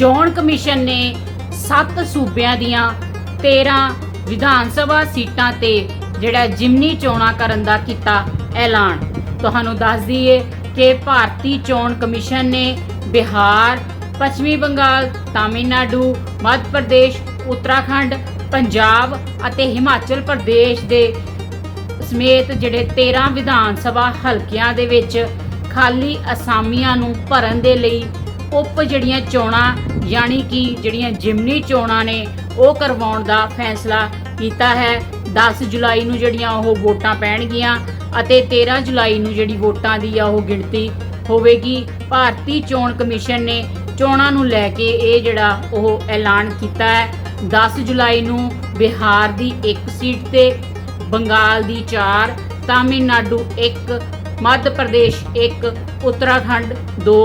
ਚੋਣ ਕਮਿਸ਼ਨ ਨੇ 7 ਸੂਬਿਆਂ ਦੀਆਂ 13 ਵਿਧਾਨ ਸਭਾ ਸੀਟਾਂ ਤੇ ਜਿਹੜਾ ਜਿਮਨੀ ਚੋਣਾਂ ਕਰਨ ਦਾ ਕੀਤਾ ਐਲਾਨ। ਤੁਹਾਨੂੰ ਦੱਸ ਦਈਏ ਕਿ ਭਾਰਤੀ ਚੋਣ ਕਮਿਸ਼ਨ ਨੇ ਬਿਹਾਰ, ਪੱਛਮੀ ਬੰਗਾਲ, ਤਾਮਿਲਨਾਡੂ, ਮੱਧ ਪ੍ਰਦੇਸ਼, ਉੱਤਰਾਖੰਡ, ਪੰਜਾਬ ਅਤੇ ਹਿਮਾਚਲ ਪ੍ਰਦੇਸ਼ ਦੇ ਸਮੇਤ ਜਿਹੜੇ 13 ਵਿਧਾਨ ਸਭਾ ਹਲਕਿਆਂ ਦੇ ਵਿੱਚ ਖਾਲੀ ਅਸਾਮੀਆਂ ਨੂੰ ਭਰਨ ਦੇ ਲਈ ਉਪ ਜਿਹੜੀਆਂ ਚੋਣਾਂ, ਯਾਨੀ ਕਿ ਜਿਹੜੀਆਂ ਜਿਮਨੀ ਚੋਣਾਂ ਨੇ, ਉਹ ਕਰਵਾਉਣ ਦਾ ਫੈਸਲਾ ਕੀਤਾ ਹੈ। 10 ਜੁਲਾਈ ਨੂੰ ਜਿਹੜੀਆਂ ਉਹ ਵੋਟਾਂ ਪੈਣਗੀਆਂ ਅਤੇ 13 ਜੁਲਾਈ ਨੂੰ ਜਿਹੜੀ ਵੋਟਾਂ ਦੀ ਆ ਉਹ ਗਿਣਤੀ ਹੋਵੇਗੀ। ਭਾਰਤੀ ਚੋਣ ਕਮਿਸ਼ਨ ਨੇ ਚੋਣਾਂ ਨੂੰ ਲੈ ਕੇ ਇਹ ਜਿਹੜਾ ਉਹ ਐਲਾਨ ਕੀਤਾ ਹੈ। 10 ਜੁਲਾਈ ਨੂੰ ਬਿਹਾਰ ਦੀ ਇੱਕ ਸੀਟ ਤੇ, ਬੰਗਾਲ ਦੀ 4 ਤਾਮਿਲਨਾਡੂ 1 ਮੱਧ ਪ੍ਰਦੇਸ਼ 1 ਉੱਤਰਾਖੰਡ 2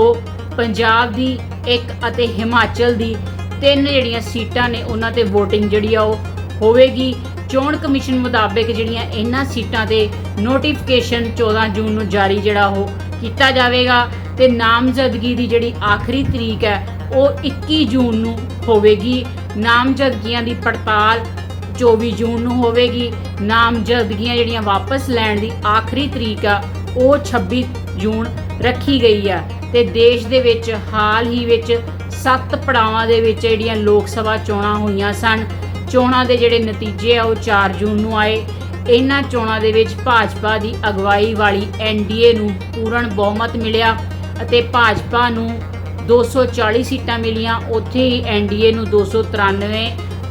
ਪੰਜਾਬ ਦੀ ਇੱਕ ਅਤੇ ਹਿਮਾਚਲ ਦੀ ਤਿੰਨ ਜਿਹੜੀਆਂ ਸੀਟਾਂ ਨੇ ਉਹਨਾਂ ਤੇ VOTING ਜਿਹੜੀ ਆ ਉਹ ਹੋਵੇਗੀ। ਚੋਣ ਕਮਿਸ਼ਨ ਮੁਤਾਬਕ ਜਿਹੜੀਆਂ ਇਹਨਾਂ ਸੀਟਾਂ ਤੇ ਨੋਟੀਫਿਕੇਸ਼ਨ 14 ਜੂਨ ਨੂੰ ਜਾਰੀ ਜਿਹੜਾ ਉਹ ਕੀਤਾ ਜਾਵੇਗਾ ਤੇ ਨਾਮਜ਼ਦਗੀ ਦੀ ਜਿਹੜੀ ਆਖਰੀ ਤਰੀਕ ਹੈ, ਉਹ 21 ਜੂਨ ਨੂੰ ਹੋਵੇਗੀ। ਨਾਮਜ਼ਦਗੀਆਂ ਦੀ ਪੜਤਾਲ 24 ਜੂਨ ਨੂੰ ਹੋਵੇਗੀ। ਨਾਮਜ਼ਦਗੀਆਂ ਜਿਹੜੀਆਂ ਵਾਪਸ ਲੈਣ ਦੀ ਆਖਰੀ ਤਰੀਕ ਆ, ਉਹ 26 ਜੂਨ ਰੱਖੀ ਗਈ ਆ ਤੇ ਦੇਸ਼ ਦੇ ਵਿੱਚ ਹਾਲ ਹੀ ਵਿੱਚ ਸੱਤ ਪੜਾਵਾਂ ਦੇ ਵਿੱਚ ਜਿਹੜੀਆਂ ਲੋਕ ਸਭਾ ਚੋਣਾਂ ਹੋਈਆਂ ਸਨ, ਚੋਣਾਂ ਦੇ ਜਿਹੜੇ ਨਤੀਜੇ ਆ ਉਹ 4 ਜੂਨ ਨੂੰ ਆਏ। ਇਹਨਾਂ ਚੋਣਾਂ ਦੇ ਵਿੱਚ ਭਾਜਪਾ ਦੀ ਅਗਵਾਈ ਵਾਲੀ ਐਨਡੀਏ ਨੂੰ ਪੂਰਨ ਬਹੁਮਤ ਮਿਲਿਆ ਅਤੇ ਭਾਜਪਾ ਨੂੰ 240 ਸੀਟਾਂ ਮਿਲੀਆਂ, ਉੱਥੇ ਹੀ ਐਨਡੀਏ ਨੂੰ 293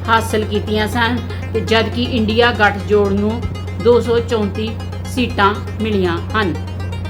ਹਾਸਲ ਕੀਤੀਆਂ ਸਨ ਤੇ ਜਦਕਿ ਇੰਡੀਆ ਗੱਠਜੋੜ ਨੂੰ 234 ਸੀਟਾਂ ਮਿਲੀਆਂ ਹਨ।